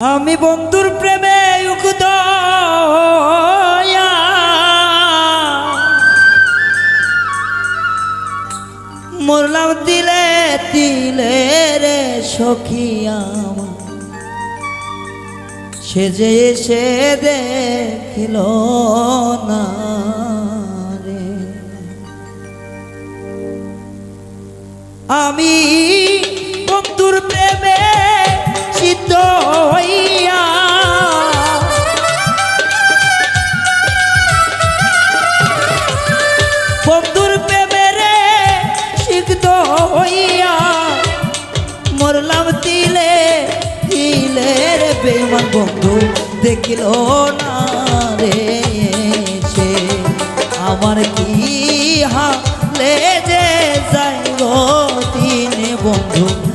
আমি বন্ধুর প্রেমে মরলাম দিলে তিলে রে সখী আমার। সে যে এসে দেখিল না রে। আমি দেখিল না রে সে। আমার কি হালে যে যাই গো তিনে বন্ধু?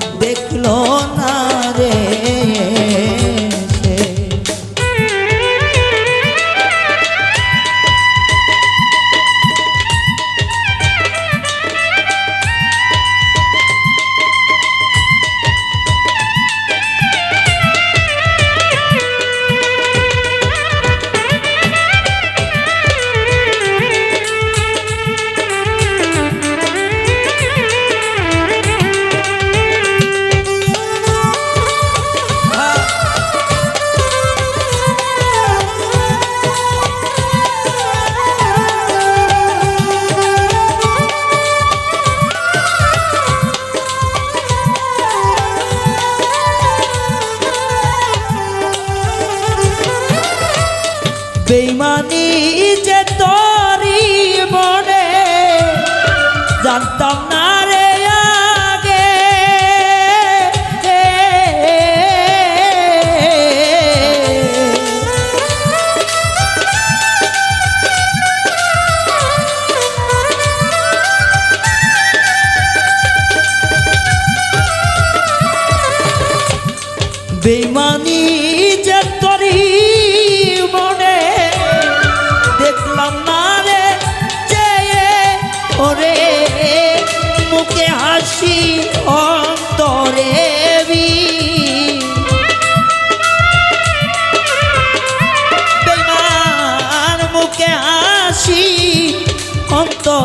বেইমানি যে তরি মনে। জানতাম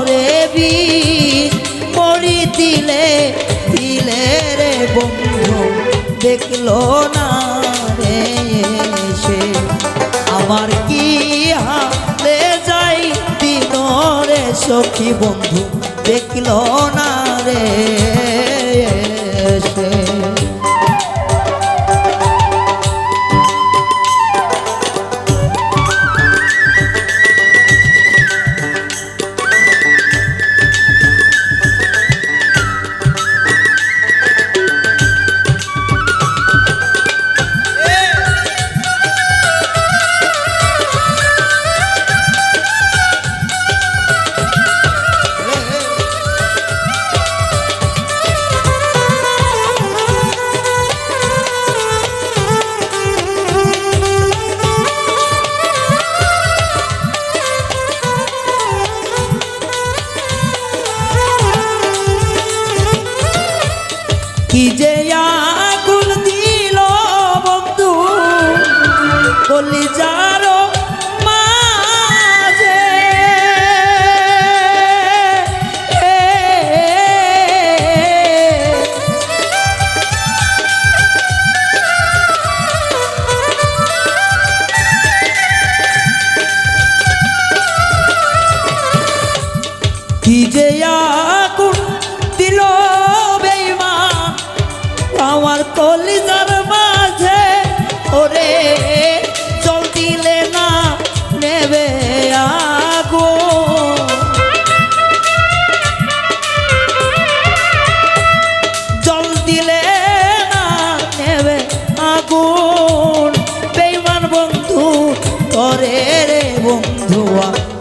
অন্তরে বি পড়ি দিলে দিলে রে বন্ধু, দেখল না রে সে আমার কি হাতে যাই দিন রে সখী বন্ধু, দেখল না রে কি যে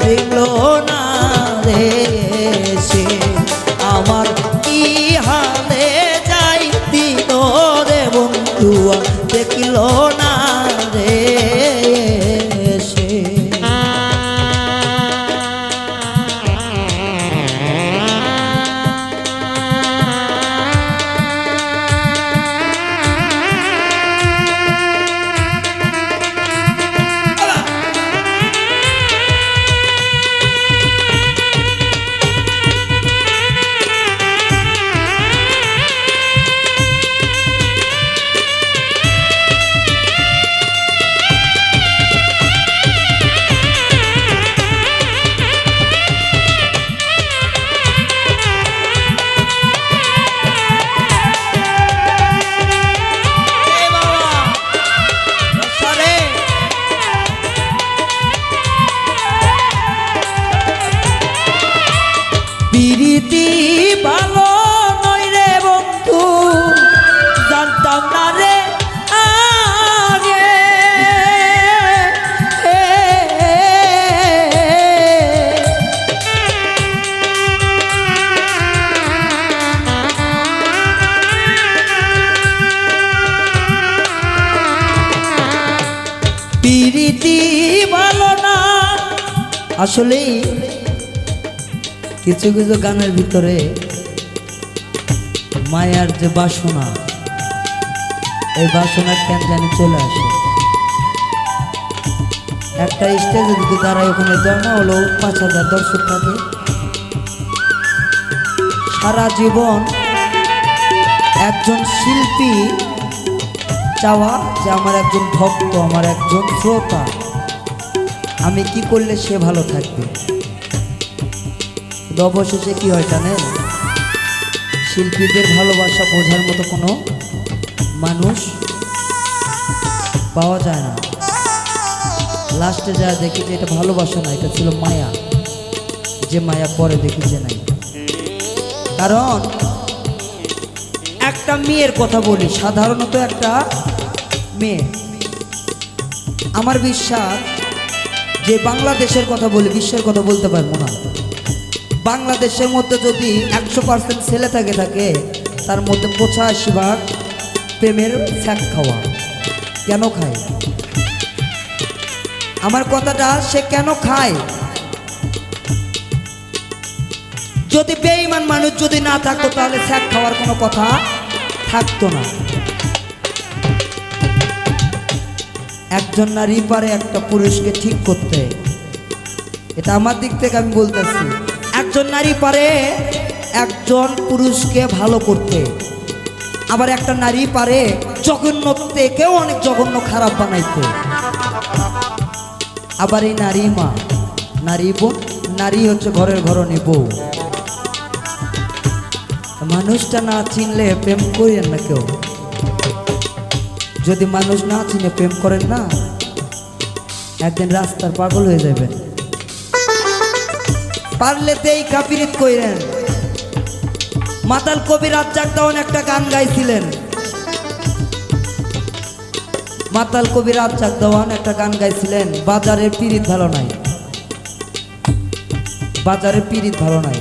দেখল না। পিরিতি ভালো না। আসলেই কিছু কিছু গানের ভিতরে মায়ার যে বাসনা, এই বাসনা কেন জানি চলে আসে। একটা স্টেজে যদি দাঁড়ায়, ওখানে জমা হলো পাঁচ হাজার দর্শক থাকে। সারা জীবন একজন শিল্পী চাওয়া যে আমার একজন ভক্ত, আমার একজন শ্রোতা। আমি কি করলে সে ভালো থাকবে? অবশেষে কি হয় জানেন? শিল্পীদের ভালোবাসা বোঝার মতো কোনো মানুষ পাওয়া যায় না। লাস্টে যা দেখি যে এটা ভালোবাসা না, এটা ছিল মায়া। যে মায়া পরে দেখি যে নাই। কারণ একটা মেয়ের কথা বলি, সাধারণত একটা মেয়ে। আমার বিশ্বাস যে বাংলাদেশের কথা বলি, বিশ্বের কথা বলতে পারব না। বাংলাদেশের মধ্যে যদি একশো পার্সেন্ট ছেলে থাকে থাকে, তার মধ্যে পঁচাশি ভাগ প্রেমের ফ্যাক খাওয়া। কেন খায়? আমার কথাটা সে কেন খায়? যদি বেঈমান মানুষ যদি না থাকতো, তাহলে স্যাক খাওয়ার কোনো কথা থাকতো না। একজন নারী পারে একটা পুরুষকে ঠিক করতে। এটা আমার দিক থেকে আমি বলতেছি। একজন নারী পারে একজন পুরুষকে ভালো করতে। আবার একটা নারী পারে জঘন্য থেকেও অনেক জঘন্য খারাপ বানাইতে। আবার এই নারী মা, নারী বোন, নারী হচ্ছে ঘরের ঘরণী বউ। মানুষটা না চিনলে প্রেম করেন না কেউ। যদি মানুষ না চিনে, প্রেম করেন না, একদিন রাস্তার পাগল হয়ে যাবেন পারলে তেই কাপিরিত কইরেন। মাতাল কবি রাজ্জাক দেওয়ান একটা গান গাইছিলেন। মাতাল কবি রাজ্জাক দেওয়ান একটা গান গাইছিলেন, বাজারের পিরিত ভালো নাই। বাজারে পিরিত ভালো নাই।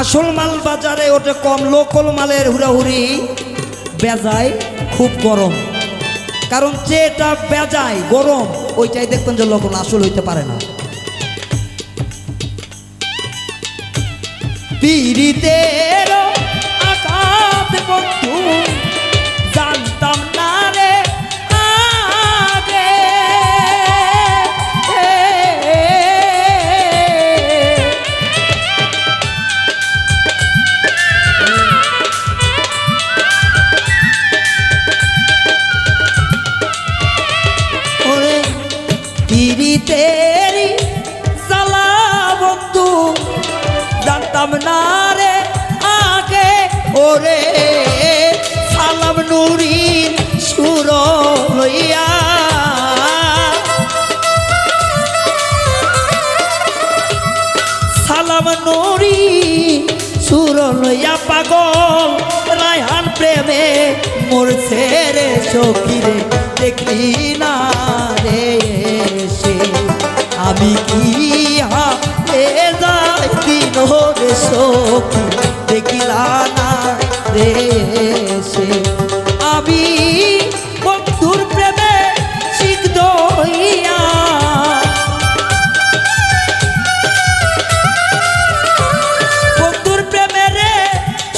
আসল মাল বাজারে ওটা কম লোকল মালের হুড়াহুড়ি, বেজায় খুব গরম। কারণ যেটা বেজায় গরম, ওইটাই দেখবেন যে লোকল আসল হইতে পারে না। পীড়িতের আকাশ বন্ধু। ওরে সালাম নুরির সুর লইয়া। সালাম নুরি সুর লইয়া পাগল, রায়হান প্রেমে মরছে রে সখীরে। দেখলি না রে সে আমি কি হাতে যাই দিন রে সখী? দেখিলা রে সে আমি বন্ধুর প্রেমে সিদ্ধ হইয়া বন্ধুর প্রেমেরে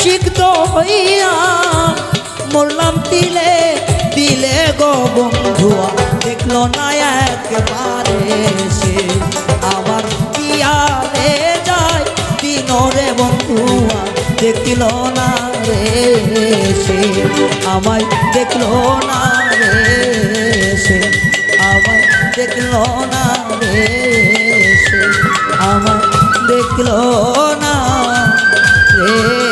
সিদ্ধ হইয়া মরলাম দিলে দিলে গো বন্ধুয়া, দেখল না একবারে সে। দেখল না রে সে, আমায় দেখল না রে সে, আমায় দেখল না রে সে, আমায় দেখল না রে